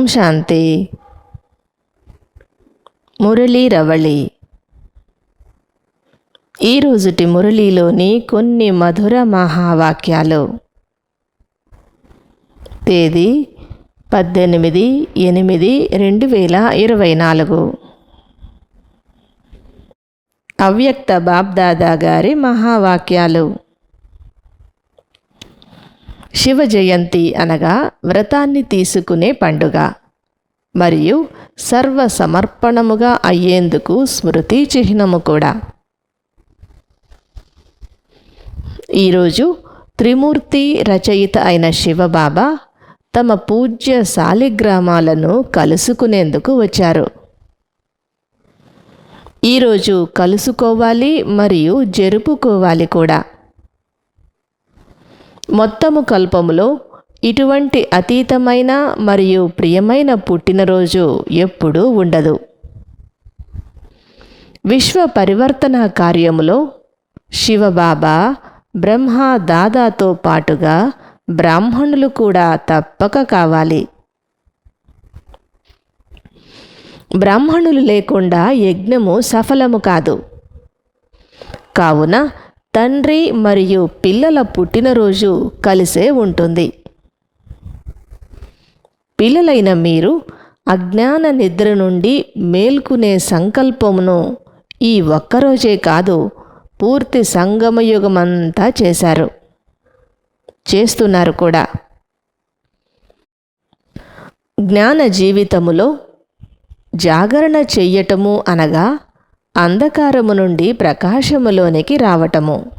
ఓం శాంతి. మురళీ రవళి. ఈరోజుటి మురళీలోని కొన్ని మధుర మహావాక్యాలు. తేదీ పద్దెనిమిది ఎనిమిది రెండు వేల ఇరవై నాలుగు. అవ్యక్త బాబ్దాదా గారి మహావాక్యాలు. శివ జయంతి అనగా వ్రతాన్ని తీసుకునే పండుగ. మరియు సర్వ సమర్పణముగా అయ్యేందుకు స్మృతి చిహ్నము కూడా. ఈరోజు త్రిమూర్తి రచయిత అయిన శివబాబా తమ పూజ్య శాలిగ్రామాలను కలుసుకునేందుకు వచ్చారు. ఈరోజు కలుసుకోవాలి మరియు జరుపుకోవాలి కూడా. మొత్తము కల్పములో ఇటువంటి అతీతమైన మరియు ప్రియమైన పుట్టినరోజు ఎప్పుడూ ఉండదు. విశ్వ పరివర్తన కార్యములో శివబాబా బ్రహ్మ దాదాతో పాటుగా బ్రాహ్మణులు కూడా తప్పక కావాలి. బ్రాహ్మణులు లేకుండా యజ్ఞము సఫలము కాదు. కావున తండ్రి మరియు పిల్లల పుట్టినరోజు కలిసే ఉంటుంది. పిల్లలైన మీరు అజ్ఞాన నిద్ర నుండి మేల్కునే సంకల్పమును ఈ ఒక్కరోజే కాదు పూర్తి సంగమయుగమంతా చేశారు. చేస్తున్నారు కూడా. జ్ఞాన జీవితములో జాగరణ చెయ్యటము అనగా అంధకారము నుండి ప్రకాశములోనికి రావటము.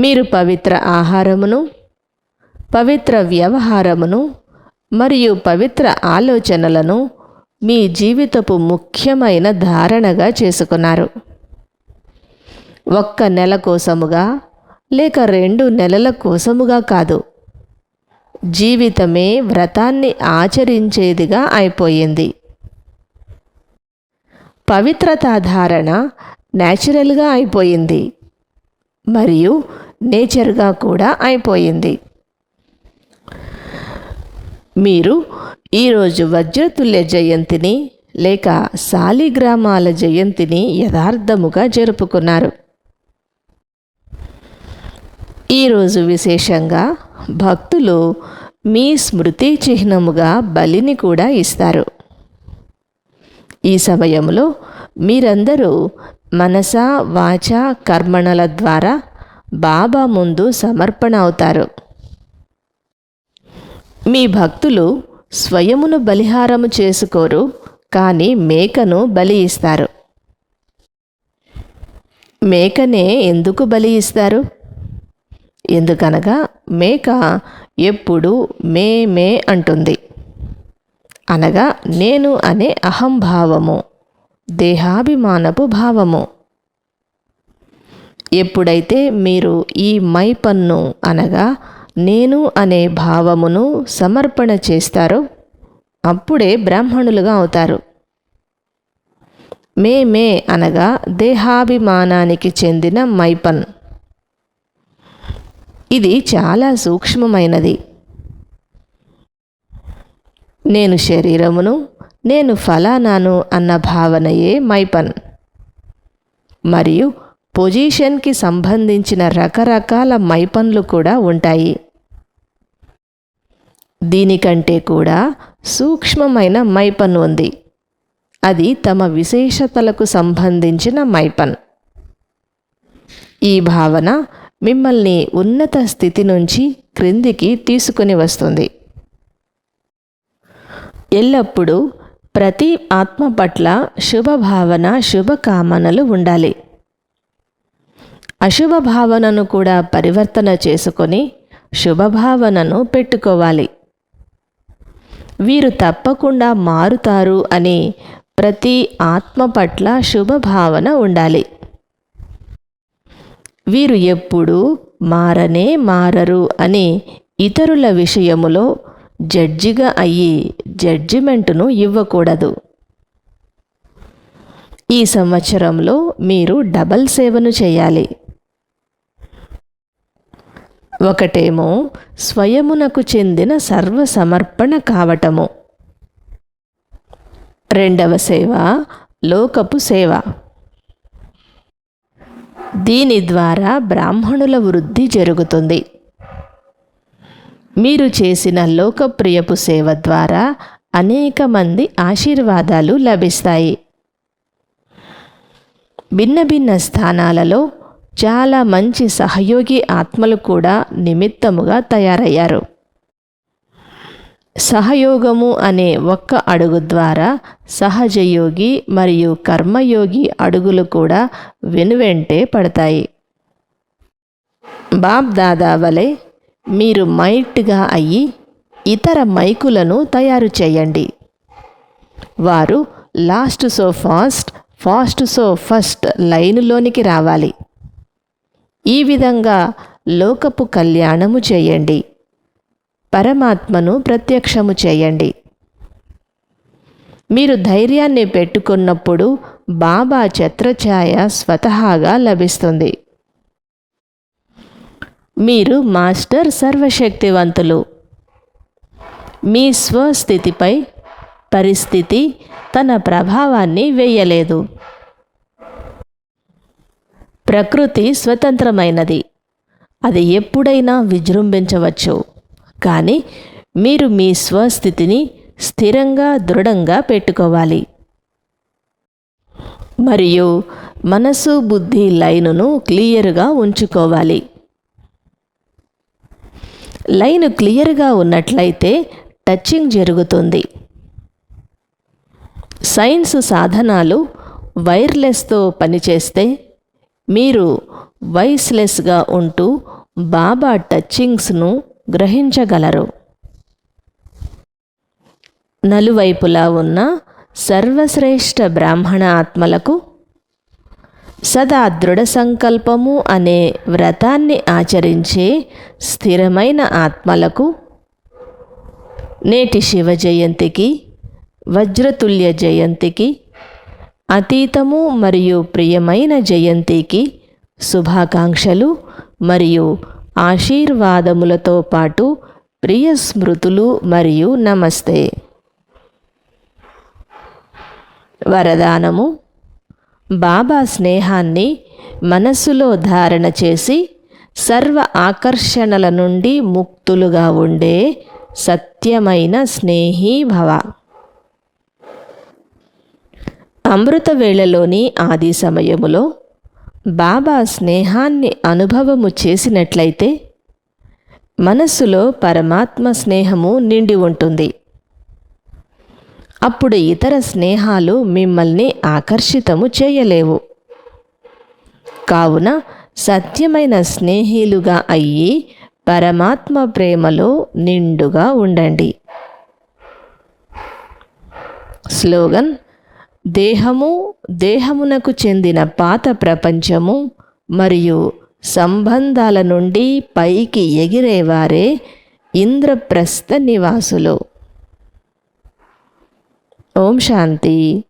మీరు పవిత్ర ఆహారమును పవిత్ర వ్యవహారమును మరియు పవిత్ర ఆలోచనలను మీ జీవితపు ముఖ్యమైన ధారణగా చేసుకున్నారు. ఒక్క నెల కోసముగా లేక రెండు నెలల కోసముగా కాదు. జీవితమే వ్రతాన్ని ఆచరించేదిగా అయిపోయింది. పవిత్రతా ధారణ న్యాచురల్గా అయిపోయింది. మరియు నేచర్గా కూడా అయిపోయింది. మీరు ఈరోజు వజ్రతుల్య జయంతిని లేక శాలిగ్రామాల జయంతిని యథార్థముగా జరుపుకున్నారు. ఈరోజు విశేషంగా భక్తులు మీ స్మృతి చిహ్నముగా బలిని కూడా ఇస్తారు. ఈ సమయంలో మీరందరూ మనస వాచ కర్మణల ద్వారా బాబా ముందు సమర్పణ అవుతారు. మీ భక్తులు స్వయమును బలిహారము చేసుకోరు కానీ మేకను బలి ఇస్తారు. మేకనే ఎందుకు బలి ఇస్తారు? ఎందుకనగా మేక ఎప్పుడు మే మే అంటుంది. అనగా నేను అనే అహంభావము దేహాభిమానపు భావము. ఎప్పుడైతే మీరు ఈ మైపన్ను అనగా నేను అనే భావమును సమర్పణ చేస్తారో అప్పుడే బ్రాహ్మణులుగా అవుతారు. మే మే అనగా దేహాభిమానానికి చెందిన మైపన్. ఇది చాలా సూక్ష్మమైనది. నేను శరీరమును నేను ఫలానాను అన్న భావనయే మైపన్. మరియు పొజిషన్కి సంబంధించిన రకరకాల మైపన్లు కూడా ఉంటాయి. దీనికంటే కూడా సూక్ష్మమైన మైపన్ ఉంది. అది తమ విశేషతలకు సంబంధించిన మైపన్. ఈ భావన మిమ్మల్ని ఉన్నత స్థితి నుంచి క్రిందికి తీసుకుని వస్తుంది. ఎల్లప్పుడూ ప్రతి ఆత్మ పట్ల శుభభావన శుభకామనలు ఉండాలి. అశుభ భావనను కూడా పరివర్తన చేసుకొని శుభభావనను పెట్టుకోవాలి. వీరు తప్పకుండా మారుతారు అని ప్రతి ఆత్మ పట్ల శుభభావన ఉండాలి. వీరు ఎప్పుడూ మారనే మారరు అని ఇతరుల విషయములో జడ్జిగా అయ్యి జడ్జిమెంటును ఇవ్వకూడదు. ఈ సంవత్సరంలో మీరు డబల్ సేవను చేయాలి. ఒకటేమో స్వయమునకు చెందిన సర్వసమర్పణ కావటము. రెండవ సేవ లోకపు సేవ. దీని ద్వారా బ్రాహ్మణుల వృద్ధి జరుగుతుంది. మీరు చేసిన లోకప్రియపు సేవ ద్వారా అనేక మంది ఆశీర్వాదాలు లభిస్తాయి. భిన్న భిన్న స్థానాలలో చాలా మంచి సహయోగి ఆత్మలు కూడా నిమిత్తముగా తయారయ్యారు. సహయోగము అనే ఒక్క అడుగు ద్వారా సహజయోగి మరియు కర్మయోగి అడుగులు కూడా వెనువెంటే పడతాయి. బాబ్ దాదా వలె మీరు మైట్గా అయ్యి ఇతర మైకులను తయారు చేయండి. వారు last so fast fast so first లైనులోనికి రావాలి. ఈ విధంగా లోకపు కళ్యాణము చేయండి. పరమాత్మను ప్రత్యక్షము చేయండి. మీరు ధైర్యాన్ని పెట్టుకున్నప్పుడు బాబా ఛత్రఛాయ స్వతహాగా లభిస్తుంది. మీరు మాస్టర్ సర్వశక్తివంతులు. మీ స్వస్థితిపై పరిస్థితి తన ప్రభావాన్ని వేయలేదు. ప్రకృతి స్వతంత్రమైనది. అది ఎప్పుడైనా విజృంభించవచ్చు. కానీ మీరు మీ స్వస్థితిని స్థిరంగా దృఢంగా పెట్టుకోవాలి. మరియు మనసు బుద్ధి లైనును క్లియర్గా ఉంచుకోవాలి. లైన్ క్లియర్గా ఉన్నట్లయితే టచింగ్ జరుగుతుంది. సైన్స్ సాధనాలు వైర్లెస్తో పనిచేస్తే మీరు వైస్లెస్గా ఉంటూ బాబా టచింగ్స్ను గ్రహించగలరు. నలువైపులా ఉన్న సర్వశ్రేష్ఠ బ్రాహ్మణ ఆత్మలకు సదా దృఢ సంకల్పము అనే వ్రతాన్ని ఆచరించే స్థిరమైన ఆత్మలకు నేటి శివ జయంతికి వజ్రతుల్య జయంతికి అతీతము మరియు ప్రియమైన జయంతికి శుభాకాంక్షలు మరియు ఆశీర్వాదములతో పాటు ప్రియ స్మృతులు మరియు నమస్తే. వరదానము. బాబా స్నేహాన్ని మనస్సులో ధారణ చేసి సర్వ ఆకర్షణల నుండి ముక్తులుగా ఉండే సత్యమైన స్నేహీభవ. అమృత వేళలోని ఆది సమయములో బాబా స్నేహాన్ని అనుభవము చేసినట్లయితే మనస్సులో పరమాత్మ స్నేహము నిండి ఉంటుంది. అప్పుడు ఇతర స్నేహాలు మిమ్మల్ని ఆకర్షితము చేయలేవు. కావున సత్యమైన స్నేహిలుగా అయ్యి పరమాత్మ ప్రేమలో నిండుగా ఉండండి. స్లోగన్ దేహము దేహమునకు చెందిన పాత ప్రపంచము మరియు సంబంధాల నుండి పైకి ఎగిరేవారే ఇంద్రప్రస్థ నివాసులు. ఓం శాంతి.